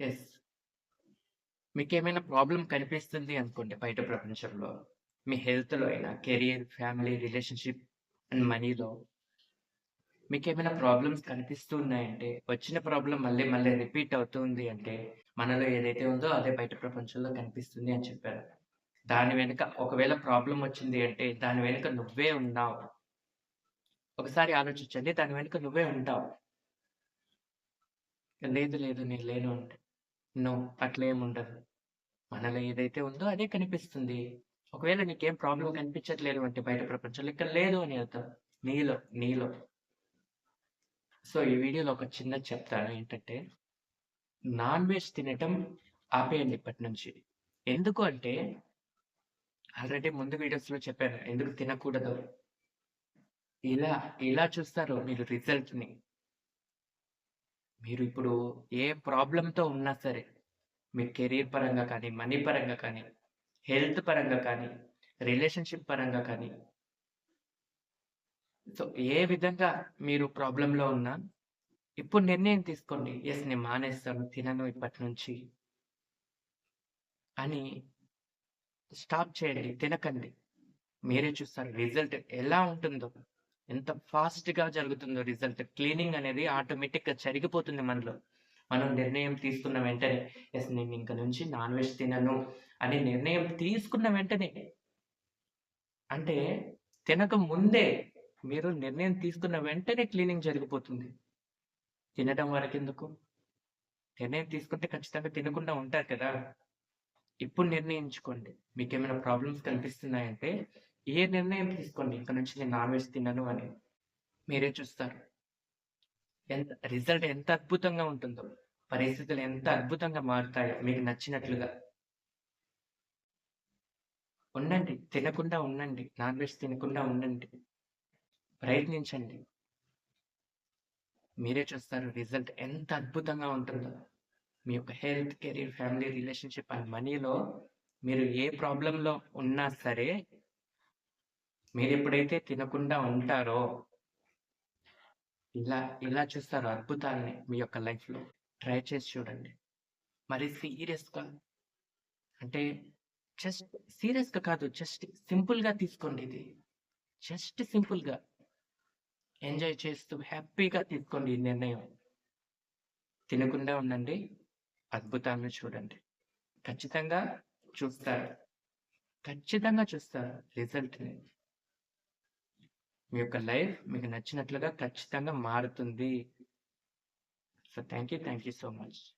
Yes మీకు ఏమైనా problem కనిపిస్తుంది అనుకోండి బయట ప్రపంచంలో. మీ హెల్త్‌లో అయినా, కెరియర్, ఫ్యామిలీ, రిలేషన్‌షిప్ అండ్ మనీలో. మీకు ఏమైనా ప్రాబ్లమ్స్ కనిపిస్తూ ఉన్నాయంటే, వచ్చిన ప్రాబ్లం మళ్ళీ మళ్ళీ రిపీట్ అవుతుంది అంటే, మనలో ఏదైతే ఉందో అదే బయట ప్రపంచంలో కనిపిస్తుంది అని చెప్పారు. దాని వెనక ఒకవేళ ప్రాబ్లం వచ్చింది అంటే, దాని వెనుక నువ్వే ఉన్నావు. ఒకసారి ఆలోచించండి. దాని వెనుక నువ్వే ఉంటావు. లేదు లేదు నేను లేను అంటే, నో అట్లా ఏమి ఉండదు మనలో ఏదైతే ఉందో అదే కనిపిస్తుంది. ఒకవేళ నీకేం ప్రాబ్లం కనిపించట్లేదు అంటే బయట ప్రపంచంలో ఇక్కడ లేదు అని అర్థం. నీలో, నీలో. సో, ఈ వీడియోలో ఒక చిన్నది చెప్తాను ఏంటంటే, నాన్ వెజ్ తినటం ఆపేయండి ఇప్పటి నుంచి. ఎందుకు అంటే, ఆల్రెడీ ముందు వీడియోస్‌లో చెప్పాను ఎందుకు తినకూడదు ఇలా, ఇలా చూస్తారు మీరు రిజల్ట్‌ని. మీరు ఇప్పుడు ఏ ప్రాబ్లంతో ఉన్నా సరే, మీ కెరియర్ పరంగా కానీ, మనీ పరంగా కానీ, హెల్త్ పరంగా కానీ, రిలేషన్‌షిప్ పరంగా కానీ సో, ఏ విధంగా మీరు ప్రాబ్లంలో ఉన్నా, ఇప్పుడు నిర్ణయం తీసుకోండి. ఎస్ నేను మానేస్తాను. తినను ఇప్పటి నుంచి. అని స్టాప్ చేయండి. తినకండి. మీరే చూస్తారు రిజల్ట్ ఎలా ఉంటుందో. ఎంత ఫాస్ట్గా జరుగుతుందో రిజల్ట్. క్లీనింగ్ అనేది ఆటోమేటిక్‌గా జరిగిపోతుంది మనలో. మనం నిర్ణయం తీసుకున్న వెంటనే, ఎస్ నేను ఇంక నుంచి నాన్ వెజ్ తినను అని నిర్ణయం తీసుకున్న వెంటనే అంటే తినక ముందే మీరు నిర్ణయం తీసుకున్న వెంటనే క్లీనింగ్ జరిగిపోతుంది. తినడం వరకెందుకు? నిర్ణయం తీసుకుంటే ఖచ్చితంగా తినకుండా ఉంటారు కదా! ఇప్పుడు నిర్ణయించుకోండి. మీకేమైనా ప్రాబ్లమ్స్ కనిపిస్తున్నాయంటే, ఏ నిర్ణయం తీసుకోండి. ఇక్కడ నుంచి నేను నాన్ వెజ్ తినను అని. మీరే చూస్తారు. ఎంత రిజల్ట్ ఎంత అద్భుతంగా ఉంటుందో. పరిస్థితులు ఎంత అద్భుతంగా మారుతాయో మీకు నచ్చినట్లుగా. ఉండండి. తినకుండా ఉండండి. నాన్ వెజ్ తినకుండా ఉండండి. ప్రయత్నించండి. మీరే చూస్తారు రిజల్ట్ ఎంత అద్భుతంగా ఉంటుందో. మీ యొక్క health, career family, relationship and మనీలో మీరు ఏ ప్రాబ్లంలో ఉన్నా సరే మీరు ఎప్పుడైతే తినకుండా ఉంటారో ఇలా, ఇలా చూస్తారు అద్భుతాలని మీ యొక్క లైఫ్‌లో. ట్రై చేసి చూడండి. మరి సీరియస్‌గా అంటే జస్ట్ సీరియస్‌గా కాదు. జస్ట్ సింపుల్‌గా తీసుకోండి ఇది. జస్ట్ సింపుల్‌గా. ఎంజాయ్ చేస్తూ హ్యాపీగా తీసుకోండి ఈ నిర్ణయం. తినకుండా ఉండండి. అద్భుతాలను చూడండి. ఖచ్చితంగా చూస్తారు. ఖచ్చితంగా చూస్తారు రిజల్ట్‌ని. మీ యొక్క లైఫ్ మీకు నచ్చినట్లుగా ఖచ్చితంగా మారుతుంది. So, thank you. Thank you so much.